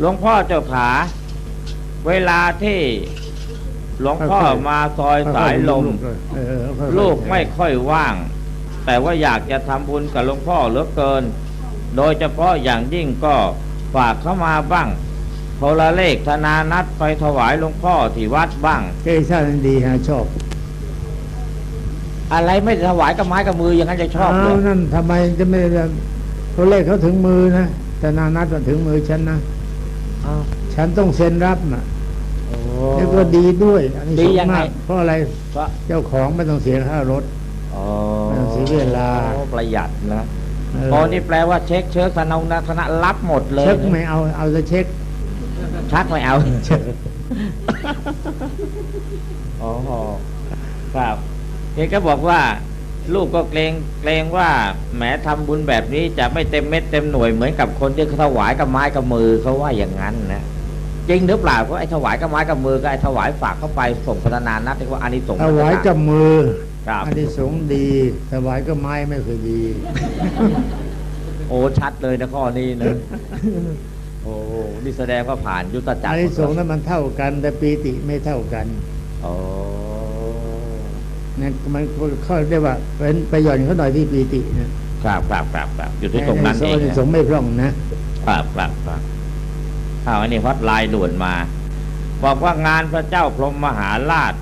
หลวงพ่อเจ้าขา เวลาที่หลวงพ่อมาซอยสายลมเออค่อยๆลูกไม่ค่อยว่าง แต่ว่าอยากจะทำบุญกับหลวงพ่อเหลือเกิน โดยเฉพาะอย่างยิ่งก็ฝากเข้ามาบ้างโทรเลขธนานัดไปถวายหลวงพ่อที่วัดบ้างเกชาติดีฮะชอบ อะไรไม่ถวายกับไม้กับมืออย่างนั้นจะชอบเลอ้าวยนั่นทำไมจะไม่ได้ตัวเลขเขาถึงมือนะ แต่นานัดมันถึงมือฉันนะอ้าวฉันต้องเซ็นรับนะโอ้แล้วก็ดีด้วย อันนี้ดีสูงยังไงมากเพราะอะไรเพราะเจ้าของไม่ต้องเสียค่ารถอ๋อไม่ต้องเสียเวลาโอ้ประหยัดนะเอออ๋อนี่แปลว่าเช็คเชิญธนงนะธนะรับหมดเลยเช็คไม่เอาเอาจะเช็ค ชักไม่เอาอ๋อครับเอกก็บอกว่า ลูกก็เกรงเกรงว่าแหมทำบุญแบบนี้จะไม่เต็มเม็ดเต็มหน่วยเหมือนกับคนที่เขาถวายกับไม้กับมือเขาว่าอย่างนั้นนะจริงหรือเปล่าเพราะไอ้ถวายกับไม้กับมือกับไอ้ถวายฝากเข้าไปส่งพัฒนานัดเรียกว่าอานิสงส์ถวายกับมือครับอันที่สงส์ดี ถวายก็ไม้ไม่เคยดี โอ้ชัดเลยนะข้อนี้นะโอ้นี่แสดงว่าผ่านยุทธจักอัรนที่สงส์นั้นมันเท่ากัน แต่ปีติไม่เท่ากันโอ้ นั่นมันเขาเรียกว่าเป็นไปหย่อนเขาหน่อยที่ปีตินะครับครับครับครับอยู่ที่ตรงนั้นเองอัที่นะสงส์ไม่พร่องนะครับครับครับอ้าวอันนี้ฮอตไลน์ด่วนมา บอกว่างานพระเจ้าพรหมมหาราช